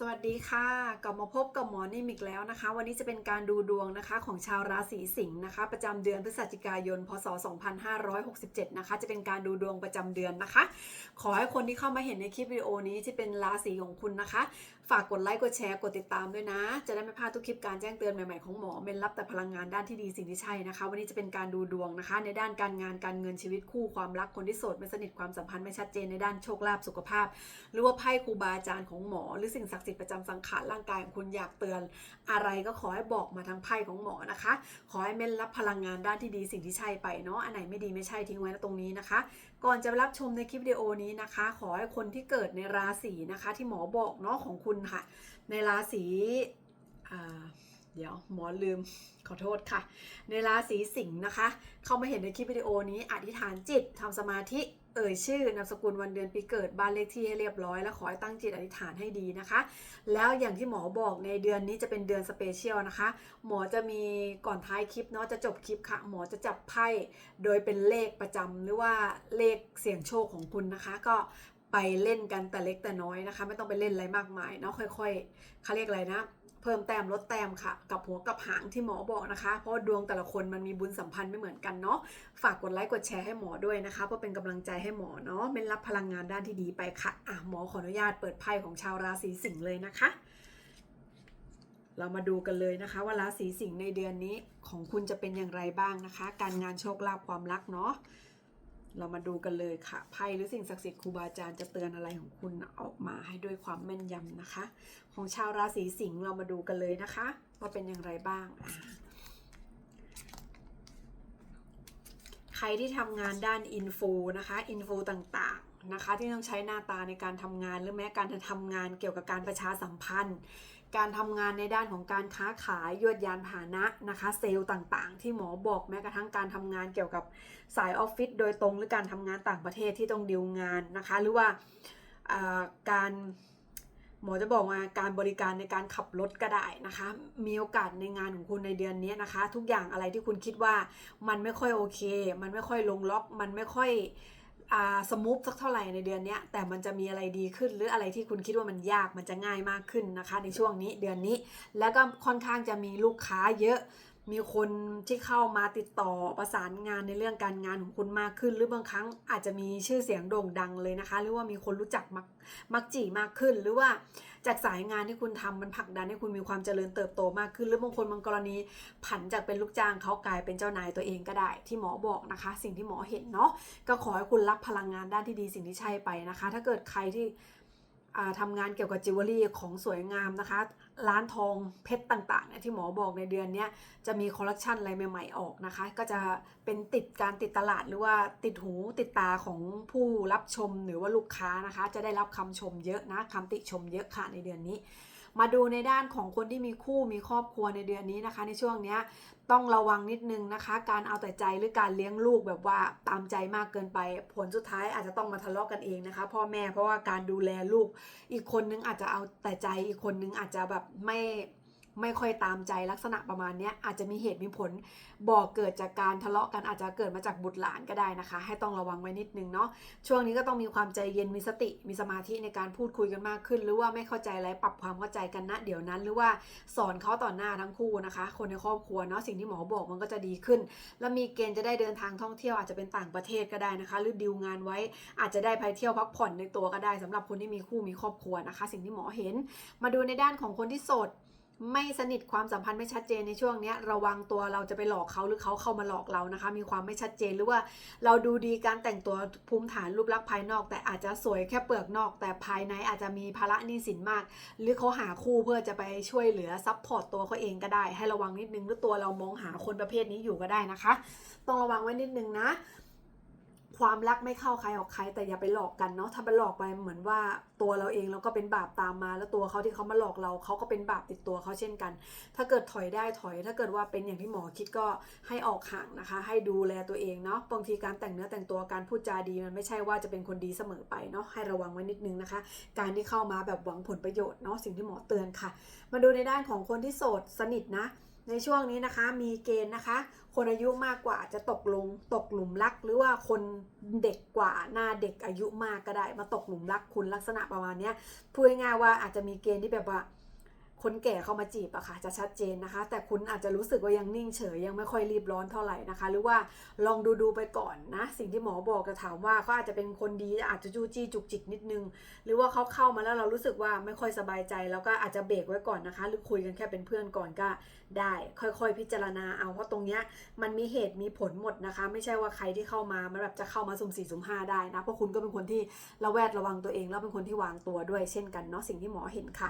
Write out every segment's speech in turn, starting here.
สวัสดีค่ะกลับมาพบกับหมอนิ่มอีกแล้วนะคะ วันนี้จะเป็นการดูดวงนะคะของชาวราศีสิงห์นะคะ ประจำเดือนพฤศจิกายน พศ 2567 นะคะ จะเป็นการดูดวงประจำเดือนนะคะ ขอให้คนที่เข้ามาเห็นในคลิปวิดีโอนี้ที่เป็นราศีของคุณนะคะ ฝากกดไลค์กดแชร์กดติดตามด้วยนะ จะได้ไม่พลาดทุกคลิปการแจ้งเตือนใหม่ๆของหมอเมนรับแต่พลังงานด้านที่ดีสิ่งที่ใช่นะคะ วันนี้จะเป็นการดูดวงนะคะ ในด้านการงานการเงินชีวิตคู่ความรักคนที่โสดไม่สนิทความสัมพันธ์ไม่ชัดเจนในด้านโชคลาภสุขภาพ หรือว่าไพ่ครูบาอาจารย์ของหมอหรือสิ่งศักดิ์สิทธิ์ประจำสังขารร่างกายของคุณอยากเตือน อะไรก็ขอให้บอกมาทางไพ่ของหมอนะคะ ขอให้เม่นรับพลังงานด้านที่ดีสิ่งที่ใช่ไปเนาะอันไหนไม่ดีไม่ใช่ทิ้งไว้ตรงนี้นะคะ ก่อนจะรับชมในคลิปวิดีโอนี้นะคะ ขอให้คนที่เกิดในราศีนะคะ ที่หมอบอกเนาะของคุณค่ะ ในราศีเดี๋ยวหมอลืมขอโทษค่ะ ในราศีสิงห์นะคะ เข้ามาเห็นในคลิปวิดีโอนี้อธิษฐานจิตทำสมาธิ เอ่ยชื่อนามสกุลวันเดือนปีเกิดบ้านเลขที่ให้เรียบร้อย แล้วขอให้ตั้งจิตอธิษฐานให้ดีนะคะ แล้วอย่างที่หมอบอกในเดือนนี้จะเป็นเดือนสเปเชียลนะคะ หมอจะมีก่อนท้ายคลิปเนาะจะจบคลิปค่ะ หมอจะจับไพ่โดยเป็นเลขประจำหรือว่าเลขเสี่ยงโชคของคุณนะคะ ก็ไปเล่นกันแต่เล็กแต่น้อยนะคะ ไม่ต้องไปเล่นอะไรมากมายเนาะค่อยๆเขาเรียกอะไรนะ เพิ่มแต้มลดแต้มค่ะ กับหัวกับหางที่หมอบอกนะคะ เพราะดวงแต่ละคนมันมีบุญสัมพันธ์ไม่เหมือนกันเนาะฝากกดไลค์กดแชร์ให้หมอด้วยนะคะเพื่อเป็นกำลังใจให้หมอเนาะเป็นรับพลังงานด้านที่ดีไปค่ะอะหมอขออนุญาตเปิดไพ่ของชาวราศีสิงห์เลยนะคะ เรามาดูกันเลยนะคะ ว่าราศีสิงห์ในเดือนนี้ของคุณจะเป็นอย่างไรบ้างนะคะ การงานโชคลาภความรักเนาะ เรามาดูกันเลยค่ะไพ่หรือสิ่งศักดิ์สิทธิ์ครูบาอาจารย์จะเตือนอะไรของคุณออกมาให้ด้วยความแม่นยำนะคะ ของชาวราศีสิงห์เรามาดูกันเลยนะคะว่าเป็นอย่างไรบ้าง ใครที่ทำงานด้านอินฟูนะคะอินฟูต่างๆนะคะที่ต้องใช้หน้าตาในการทำงานหรือแม้การทำงานเกี่ยวกับการประชาสัมพันธ์ การทำงานในด้านของการค้าขายยวดยานพาหนะนะคะ เซลล์ต่างๆ ที่หมอบอกแม้กระทั่งการทำงานเกี่ยวกับสายออฟฟิศโดยตรงหรือการทำงานต่างประเทศที่ต้องดีลงานนะคะ หรือว่าการหมอจะบอกว่าการบริการในการขับรถก็ได้นะคะ มีโอกาสในงานของคุณในเดือนนี้นะคะ ทุกอย่างอะไรที่คุณคิดว่ามันไม่ค่อยโอเค มันไม่ค่อยลงล็อก มันไม่ค่อย สมูทสักเท่าไหร่ในเดือนนี้แต่มันจะมีอะไรดีขึ้น หรืออะไรที่คุณคิดว่ามันยากมันจะง่ายมากขึ้นนะคะ ในช่วงนี้เดือนนี้ แล้วก็ค่อนข้างจะมีลูกค้าเยอะ มีคนที่เข้ามาติดต่อประสานงานในเรื่องการงานของคุณมากขึ้น หรือบางครั้งอาจจะมีชื่อเสียงโด่งดังเลยนะคะ หรือว่ามีคนรู้จักมักมักจีมากขึ้น หรือว่าจากสายงานที่คุณทำมันผลักดันให้คุณมีความเจริญเติบโตมากขึ้น หรือบางคนบางกรณีผันจากเป็นลูกจ้างเขากลายเป็นเจ้านายตัวเองก็ได้ ที่หมอบอกนะคะ สิ่งที่หมอเห็นเนาะก็ขอให้คุณรับพลังงานด้านที่ดีสิ่งที่ใช่ไปนะคะ ถ้าเกิดใครที่ทำงานเกี่ยวกับจิวเวลรี่ของสวยงามนะคะ ร้านทองเพชรต่างๆเนี่ยที่หมอบอกในเดือนนี้จะมีคอลเลกชันอะไรใหม่ ๆออกนะคะ ก็จะเป็นติดการติดตลาดหรือว่าติดหูติดตาของผู้รับชมหรือว่าลูกค้านะคะ จะได้รับคำชมเยอะนะคำติชมเยอะค่ะในเดือนนี้ มาดูในด้านของคนที่มีคู่มีครอบครัวในเดือนนี้นะคะ ในช่วงเนี้ยต้องระวังนิดนึงนะคะ การเอาแต่ใจหรือการเลี้ยงลูกแบบว่าตามใจมากเกินไป ผลสุดท้ายอาจจะต้องมาทะเลาะกันเองนะคะ พ่อแม่เพราะว่าการดูแลลูกอีกคนนึงอาจจะเอาแต่ใจอีกคนนึงอาจจะแบบไม่ ไม่ค่อยตามใจลักษณะประมาณนี้อาจจะมีเหตุมีผลบอกเกิดจากการทะเลาะกันอาจจะเกิดมาจากบุตรหลานก็ได้นะคะ ให้ต้องระวังไว้นิดนึงเนาะช่วงนี้ก็ต้องมีความใจเย็นมีสติมีสมาธิในการพูดคุยกันมากขึ้น หรือว่าไม่เข้าใจอะไรปรับความเข้าใจกันณเดี๋ยวนั้น หรือว่าสอนเขาต่อหน้าทั้งคู่นะคะ คนในครอบครัวเนาะสิ่งที่หมอบอกมันก็จะดีขึ้น แล้วมีเกณฑ์จะได้เดินทางท่องเที่ยวอาจจะเป็นต่างประเทศก็ได้นะคะ หรือดิวงานไว้อาจจะได้ไปเที่ยวพักผ่อนในตัวก็ได้สำหรับคนที่มีคู่มีครอบครัวนะคะ สิ่งที่หมอเห็น มาดูในด้านของคนที่โสด ไม่สนิทความสัมพันธ์ไม่ชัดเจนในช่วงนี้ระวังตัวเราจะไปหลอกเขาหรือเขาเข้ามาหลอกเรานะคะ มีความไม่ชัดเจนหรือว่าเราดูดีการแต่งตัวภูมิฐานรูปลักษณ์ภายนอก แต่อาจจะสวยแค่เปลือกนอก แต่ภายในอาจจะมีภาระหนี้สินมาก หรือเขาหาคู่เพื่อจะไปช่วยเหลือซัพพอร์ตตัวเขาเองก็ได้ ให้ระวังนิดนึงหรือตัวเรามองหาคนประเภทนี้อยู่ก็ได้นะคะ ต้องระวังไว้นิดนึงนะ ความรักไม่เข้าใครออกใคร แต่อย่าไปหลอกกันเนาะถ้าไปหลอกไปเหมือนว่าตัวเราเองเราก็เป็นบาปตามมา แล้วตัวเขาที่เขามาหลอกเราเขาก็เป็นบาปติดตัวเขาเช่นกัน ถ้าเกิดถอยได้ถอย ถ้าเกิดว่าเป็นอย่างที่หมอคิดก็ให้ออกห่างนะคะ ให้ดูแลตัวเองเนาะบางทีการแต่งเนื้อแต่งตัวการพูดจาดีมันไม่ใช่ว่าจะเป็นคนดีเสมอไปเนาะให้ระวังไว้นิดนึงนะคะ การที่เข้ามาแบบหวังผลประโยชน์เนาะสิ่งที่หมอเตือนค่ะ มาดูในด้านของคนที่โสดสนิทนะ ในช่วงนี้นะคะมีเกณฑ์นะคะ คนอายุมากกว่าจะตกลงตกหลุมรัก หรือว่าคนเด็กกว่าหน้าเด็กอายุมากก็ได้มาตกหลุมรักคุณลักษณะประมาณนี้พูดง่ายว่าอาจจะมีเกณฑ์ที่แบบว่า คนแก่เข้ามาจีบอะค่ะจะชัดเจนนะคะ แต่คุณอาจจะรู้สึกว่ายังนิ่งเฉยยังไม่ค่อยรีบร้อนเท่าไหร่นะคะ หรือว่าลองดูดูไปก่อนนะ สิ่งที่หมอบอกจะถามว่าเขาอาจจะเป็นคนดีอาจจะจู้จี้จุกจิกนิดนึง หรือว่าเขาเข้ามาแล้วเรารู้สึกว่าไม่ค่อยสบายใจ แล้วก็อาจจะเบรกไว้ก่อนนะคะ หรือคุยกันแค่เป็นเพื่อนก่อนก็ได้ ค่อยๆ พิจารณาเอาเพราะตรงเนี้ยมันมีเหตุมีผลหมดนะคะ ไม่ใช่ว่าใครที่เข้ามามันแบบจะเข้ามาสุ่มสี่สุ่มห้าได้นะเพราะคุณก็เป็นคนที่ระแวดระวังตัวเอง แล้วเป็นคนที่วางตัวด้วยเช่นกันเนาะสิ่งที่หมอเห็นค่ะ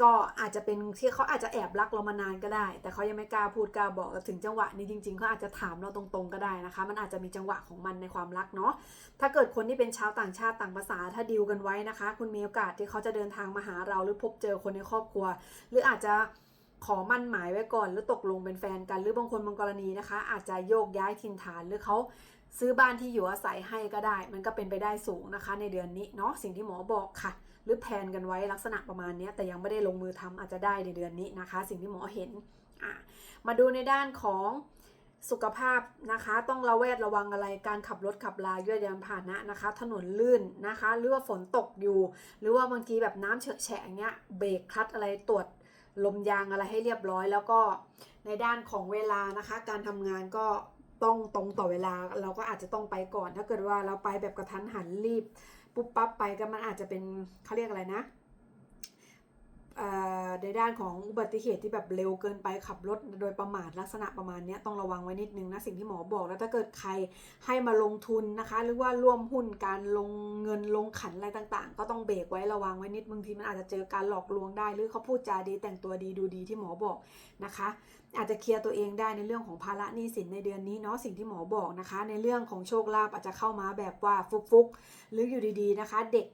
ก็อาจจะเป็นที่เขาอาจจะแอบรักเรามานานก็ได้ แต่เขายังไม่กล้าพูดกล้าบอกแต่ถึงจังหวะนี้จริงๆเขาอาจจะถามเราตรงๆก็ได้นะคะ มันอาจจะมีจังหวะของมันในความรักเนาะถ้าเกิดคนที่เป็นชาวต่างชาติต่างภาษาถ้าดีลกันไว้นะคะ คุณมีโอกาสที่เขาจะเดินทางมาหาเราหรือพบเจอคนในครอบครัว หรืออาจจะขอมั่นหมายไว้ก่อน หรือตกลงเป็นแฟนกัน หรือบางคนบางกรณีนะคะ อาจจะโยกย้ายถิ่นฐานหรือเขา ซื้อบ้านที่อยู่อาศัยให้ก็ได้ มันก็เป็นไปได้สูงนะคะ ในเดือนนี้เนาะสิ่งที่หมอบอกค่ะ หรือแพนกันไว้ลักษณะประมาณนี้แต่ยังไม่ได้ลงมือทำอาจจะได้ในเดือนนี้นะคะ สิ่งที่หมอเห็นมาดูในด้านของสุขภาพนะคะ ต้องระแวดระวังอะไรการขับรถขับลายวดยานพาหนะนะคะ ถนนลื่นนะคะ หรือว่าฝนตกอยู่ หรือว่าบางทีแบบน้ำเฉอะแฉะเงี้ยเบรกคลัตอะไรตรวจลมยางอะไรให้เรียบร้อย แล้วก็ในด้านของเวลานะคะ การทำงานก็ ต้องตรงต่อเวลาเราก็อาจจะต้องไปก่อน ถ้าเกิดว่าเราไปแบบกระทันหันรีบ ปุ๊บปั๊บไปก็มันอาจจะเป็นเขาเรียกอะไรนะ ในด้านของอุบัติเหตุที่แบบเร็วเกินไปขับรถโดยประมาทลักษณะประมาณนี้ต้องระวังไว้นิดนึงนะสิ่งที่หมอบอกแล้วถ้าเกิดใครให้มาลงทุนนะคะ หรือว่าร่วมหุ้นการลงเงินลงขันอะไรต่างๆ ก็ต้องเบรกไว้ระวังไว้นิดบางทีมันอาจจะเจอการหลอกลวงได้ หรือเขาพูดจาดีแต่งตัวดีดูดีที่หมอบอกนะคะ อาจจะเคลียร์ตัวเองได้ในเรื่องของภาระหนี้สินในเดือนนี้เนาะสิ่งที่หมอบอกนะคะ ในเรื่องของโชคลาภอาจจะเข้ามาแบบว่าฟุกๆหรืออยู่ดีๆนะคะ เด็ก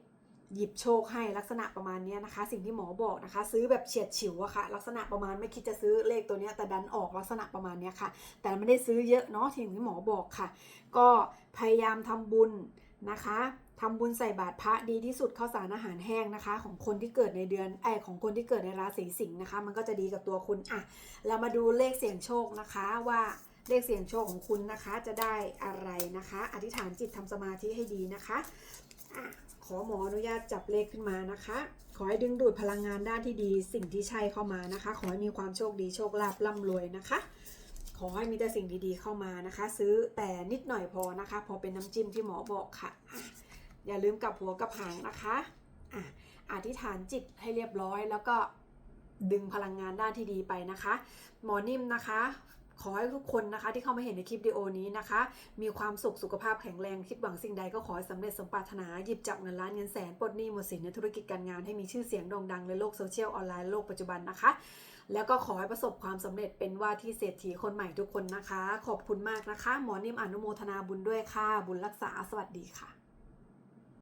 หยิบโชคให้ลักษณะประมาณนี้นะคะ สิ่งที่หมอบอกนะคะ ซื้อแบบเฉียดฉิวอะค่ะ ลักษณะประมาณไม่คิดจะซื้อเลขตัวนี้แต่ดันออกลักษณะประมาณนี้ค่ะ แต่ไม่ได้ซื้อเยอะเนาะสิ่งที่หมอบอกค่ะ ก็พยายามทำบุญนะคะทำบุญใส่บาตรพระดีที่สุดข้าวสารอาหารแห้งนะคะ ของคนที่เกิดในเดือนไอของคนที่เกิดในราศีสิงห์นะคะ มันก็จะดีกับตัวคุณอะเรามาดูเลขเสี่ยงโชคนะคะว่า เลขเสี่ยงโชคของคุณนะคะ จะได้อะไรนะคะ อธิษฐานจิตทำสมาธิให้ดีนะคะอะขอหมออนุญาตจับเลขขึ้นมานะคะ ขอให้ดึงดูดพลังงานด้านที่ดี สิ่งที่ใช่เข้ามานะคะ ขอให้มีความโชคดีโชคลาภร่ำรวยนะคะ ขอให้มีแต่สิ่งดีๆเข้ามานะคะ ซื้อแต่นิดหน่อยพอนะคะ พอเป็นน้ำจิ้มที่หมอบอกค่ะอะอย่าลืมกลับหัวกับหางนะคะอะอธิษฐานจิตให้เรียบร้อยแล้วก็ดึงพลังงานด้านที่ดีไปนะคะ หมอนิ่มนะคะ ขอให้ทุกคนนะคะที่เข้ามาเห็นในคลิปวิดีโอนี้นะคะ มีความสุขสุขภาพแข็งแรงคิดหวังสิ่งใดก็ขอให้สำเร็จสมปรารถนาหยิบจับเงินล้านเงินแสนปลดหนี้หมดสินในธุรกิจการงานให้มีชื่อเสียงโด่งดังในโลกโซเชียลออนไลน์โลกปัจจุบันนะคะ แล้วก็ขอให้ประสบความสำเร็จเป็นว่าที่เศรษฐีคนใหม่ทุกคนนะคะ ขอบคุณมากนะคะ หมอนิ่มอนุโมทนาบุญด้วยค่ะ บุญรักษาสวัสดีค่ะ